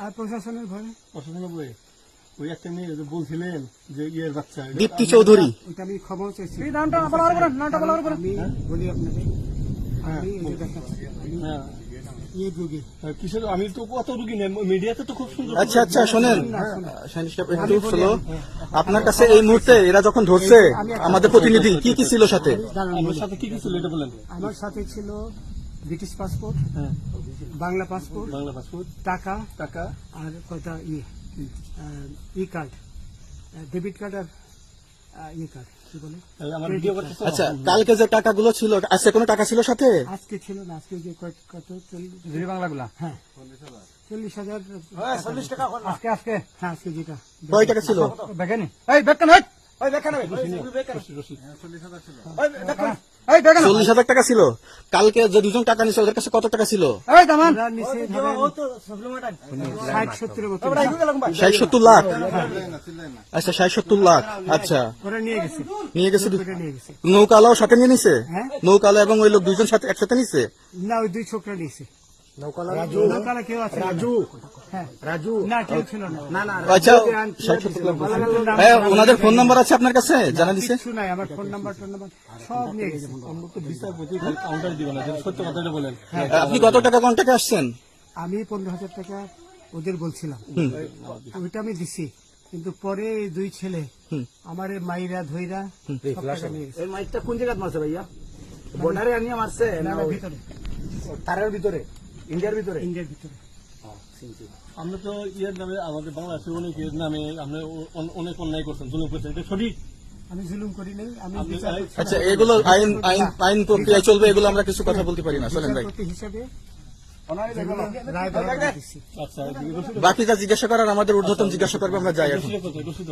আর প্রশাসনের ভয়ে প্রশাসনের বইয়ে ওই একটা মেয়ে বলছিলেন যে ইয়ের বাচ্চা দীপ্তি চৌধুরী। ওইটা আমি ক্ষমাও চাইছি। নামটা বলার করেন নামটা বলার করেন আমি বলি আপনাদের আমি এই আমি হ্যাঁ। ইয়ে হ্যাঁ, আমি তো কত রুগী নেই মিডিয়াতে তো খুব সুন্দর আচ্ছা আচ্ছা শোনেন। আপনার কাছে এই মুহূর্তে এরা যখন ধরছে আমাদের প্রতিনিধি কি কি ছিল সাথে? বলি। সাথে কি কি ছিল এটা বলেন। আমার সাথে ছিল ব্রিটিশ পাসপোর্ট হ্যাঁ। বাংলা পাসপোর্ট বাংলা পাসপোর্ট টাকা টাকা। আর কয়টা ইয়ে? ই কার্ড ডেবিট কার্ড আর ই কার্ড কি বলে? আমার আচ্ছা কালকে যে টাকাগুলো ছিল আজকে কোনো টাকা ছিল সাথে? আজকে ছিল না আজকে যে কত? চল্লিশ বাংলাগুলা? হ্যাঁ। চল্লিশ হাজার। চল্লিশ টাকা আজকে আজকে। হ্যাঁ আজকে যেটা। কয় টাকা ছিল? দেখেনি। এই বেকান চল্লিশ হাজার টাকা ছিল। কালকে যে দুজন টাকা নিছে ওদের কাছে কত টাকা ছিল? ষাট সত্তর লাখ? আচ্ছা ষাট সত্তর লাখ আচ্ছা। নিয়ে গেছে। নৌকালাও সাথে নিয়ে নিছে? হ্যাঁ। নৌকালা এবং ওই লোক দুজন সাথে একসাথে নিছে? না ওই দুই ছোকরা নিয়েছে রাজু। নৌকালা কেউ আছে? রাজু। হ্যাঁ রাজু? না কেউ ছিল না। না আচ্ছা হ্যাঁ ওনাদের ফোন নাম্বার আছে আপনার কাছে? জানা দিছে? কিছু নাই আমার ফোন নাম্বার নাম্বার সব নিয়ে গেছে। আমরা তো বিচারপতি খালি কাউন্টার দিবেন না সত্য কথাটা বলেন। আপনি কত টাকা কন্ট্যাক্টে আসছেন? আমি পনেরো হাজার টাকা ওদের বলছিলাম। ওইটা আমি দিছি কিন্তু পরে দুই ছেলে আমার মাইরা ধইরা নিয়ে এই মাইকটা কোন জায়গায় মারছে ভাইয়া? বর্ডারে আনিয়ে মারছে না, ভিতরে। তারের ভিতরে? ইন্ডিয়ার ভিতরে? ইন্ডিয়ার ভিতরে। আমরা তো ইয়ের নামে আমাদের বাংলাদেশের অনেকের নামে আমরা অনেক অন্যায় করছেন জুলুম করছেন এটা সঠিক? আমি জুলুম করি নাই আমি আচ্ছা এগুলো আইন আইন আইন প্রক্রিয়ায় চলবে এগুলো আমরা কিছু কথা বলতে পারি না চলেন ভাই। হিসাবে। আচ্ছা এদিকে রসিদ বাকি যা জিজ্ঞাসা করার আমাদের ঊর্ধ্বতন জিজ্ঞাসা করবে আমরা যাই এখন। রসিদ কোথায় রসিদ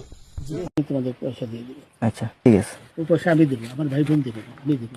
তোমাদের পয়সা দিয়ে দেবো। আচ্ছা ঠিক আছে। পয়সা আমি দেবো আমার ভাই বোন দেবে আমি দেবো।